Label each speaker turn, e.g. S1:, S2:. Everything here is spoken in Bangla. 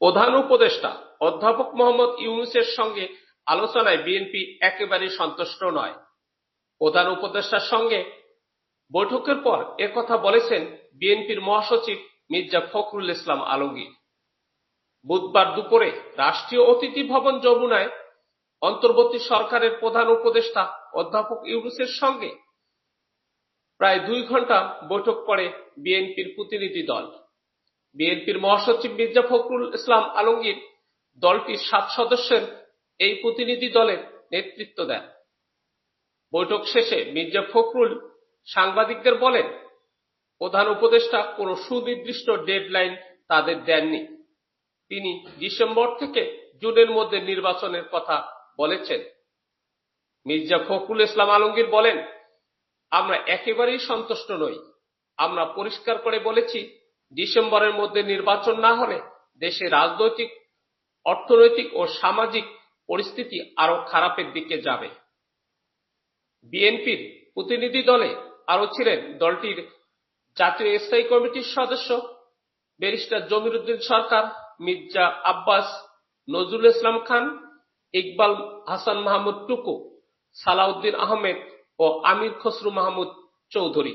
S1: প্রধান উপদেষ্টা অধ্যাপক মোহাম্মদ ইউনুসের সঙ্গে আলোচনায় বিএনপি একেবারেই সন্তুষ্ট নয়। প্রধান উপদেষ্টার সঙ্গে বৈঠকের পর একথা বলেছেন বিএনপির মহাসচিব মির্জা ফখরুল ইসলাম আলমগীর। বুধবার দুপুরে রাষ্ট্রীয় অতিথি ভবন যমুনায় অন্তর্বর্তী সরকারের প্রধান উপদেষ্টা অধ্যাপক ইউনুসের সঙ্গে প্রায় দুই ঘণ্টা বৈঠক করে বিএনপির প্রতিনিধি দল। বিএনপির মহাসচিব মির্জা ফখরুল ইসলাম আলমগীর দলটির সাত সদস্যের এই প্রতিনিধি দলের নেতৃত্ব দেন। বৈঠক শেষে মির্জা ফখরুল সাংবাদিকদের বলেন, প্রধান উপদেষ্টা কোনো সুনির্দিষ্ট ডেডলাইন তাদের দেননি। তিনি ডিসেম্বর থেকে জুনের মধ্যে নির্বাচনের কথা বলেছেন। মির্জা ফখরুল ইসলাম আলমগীর বলেন, আমরা একেবারেই সন্তুষ্ট নই। আমরা পরিষ্কার করে বলেছি ডিসেম্বরের মধ্যে নির্বাচন না হলে দেশে রাজনৈতিক, অর্থনৈতিক ও সামাজিক পরিস্থিতি আরও খারাপের দিকে যাবে। বিএনপির প্রতিনিধি দলে আরও ছিলেন দলটির জাতীয় স্থায়ী কমিটির সদস্য, ব্যারিস্টার জমিরুদ্দিন সরকার, মির্জা আব্বাস নজরুল ইসলাম খান, ইকবাল হাসান মাহমুদ টুকু, সালাউদ্দিন আহমেদ ও আমির খসরু মাহমুদ চৌধুরী।